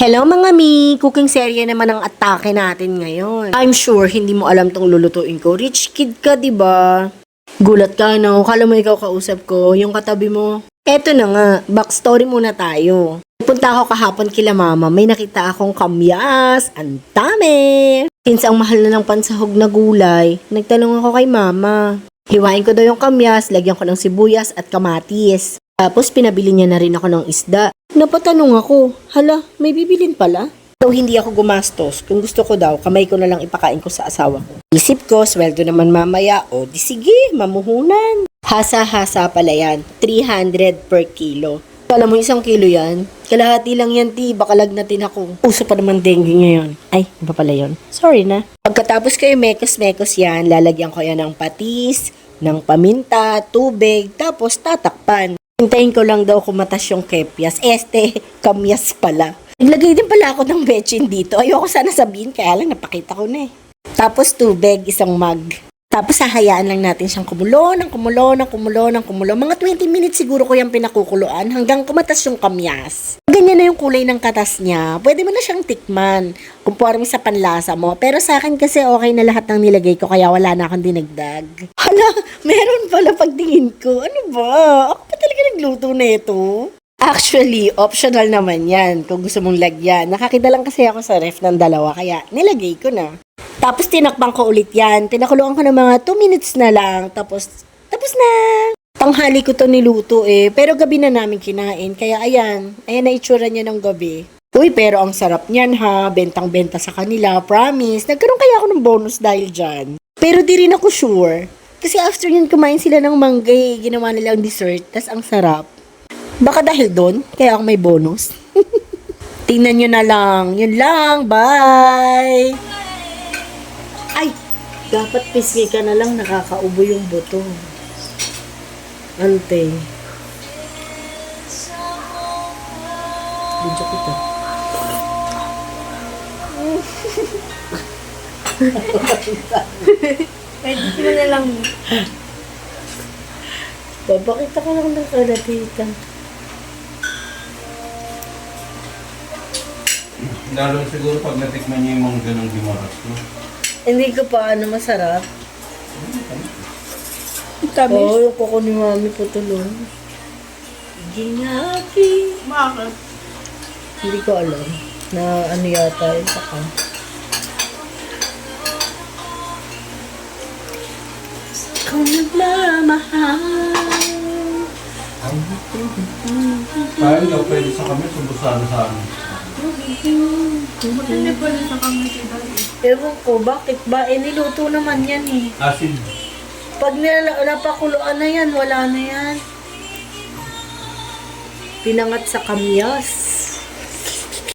Hello mga mi! Cooking serye naman ang atake natin ngayon. I'm sure hindi mo alam tong lulutuin ko. Rich kid ka, ba? Gulat ka, no? Kala mo ikaw kausap ko, yung katabi mo. Eto na nga, backstory muna tayo. Punta ako kahapon kila mama, may nakita akong kamyas. Ang dami! Since ang mahal na ng pansahog na gulay, nagtanong ako kay mama. Hiwain ko daw yung kamyas, lagyan ko ng sibuyas at kamatis. Tapos pinabili niya na rin ako ng isda. Napatanong ako, hala, may bibilin pala? So hindi ako gumastos. Kung gusto ko daw, kamay ko na lang ipakain ko sa asawa ko. Isip ko, sweldo naman mamaya. O di sige, mamuhunan. Hasa-hasa pala yan. 300 per kilo. Alam mo, isang kilo yan. Kalahati lang yan, ti. Baka lagnatin ako. Uso pa naman dengue ngayon. Ay, iba pala yun. Sorry na. Pagkatapos kayo mekos-mekos yan, lalagyan ko yan ng patis, ng paminta, tubig, tapos tatakpan. Hintayin ko lang daw kumatas yung kepyas. Este, kamyas pala. Naglagay din pala ako ng betchin dito. Ayoko sana sabihin, kaya lang napakita ko na eh. Tapos tubig, isang mug. Tapos hahayaan lang natin siyang kumulo, ng kumulo, ng kumulo, ng kumulo. Mga 20 minutes siguro ko yung pinakukuluan hanggang kumatas yung kamyas. Ganyan na yung kulay ng katas niya. Pwede mo na siyang tikman. Conforme sa panlasa mo. Pero sa akin kasi okay na lahat ng nilagay ko kaya wala na akong dinagdag. Hala, meron pala pagtingin ko. Ano ba? Ako pa talaga nagluto na ito. Actually, optional naman yan kung gusto mong lagyan. Nakakita lang kasi ako sa ref ng dalawa kaya nilagay ko na. Tapos tinakbang ko ulit yan. Pinakuluan ko ng mga 2 minutes na lang. Tapos, tapos na. Tanghali ko to niluto eh. Pero gabi na namin kinain. Kaya ayan, ayan na itsura niya ng gabi. Uy, pero ang sarap niyan ha. Bentang-benta sa kanila. Promise. Nagkaroon kaya ako ng bonus dahil dyan. Pero di rin ako sure. Kasi after yun, kumain sila ng manggay. Ginawa nilang dessert. Tas ang sarap. Baka dahil doon, kaya ako may bonus. Tingnan nyo na lang. Yun lang. Bye! Ay! Dapat pisngi ka na lang. Nakakaubo yung buto. Ante. Video kita. Pwede ko na lang. Babakita ka lang ng kalatitan. Lalo siguro pag natikman niyo yung mga ganong gimaras, no? Hindi ko pa ano masarap. Tamis. Oo, oh, yung kuko ni mami po tulong. Ginapi. Bakit? Hindi ko alam na ano yata yun saka. Kung nagmamahal. Kaya daw pwede sa kami, sumbusado sa amin. Hindi rin sa kami si Daddy. Ewan ko, bakit ba? Eh, niluto naman yan eh. Acid. Pag nila, napakuluan na yan, wala na yan. Pinangat sa kamyas.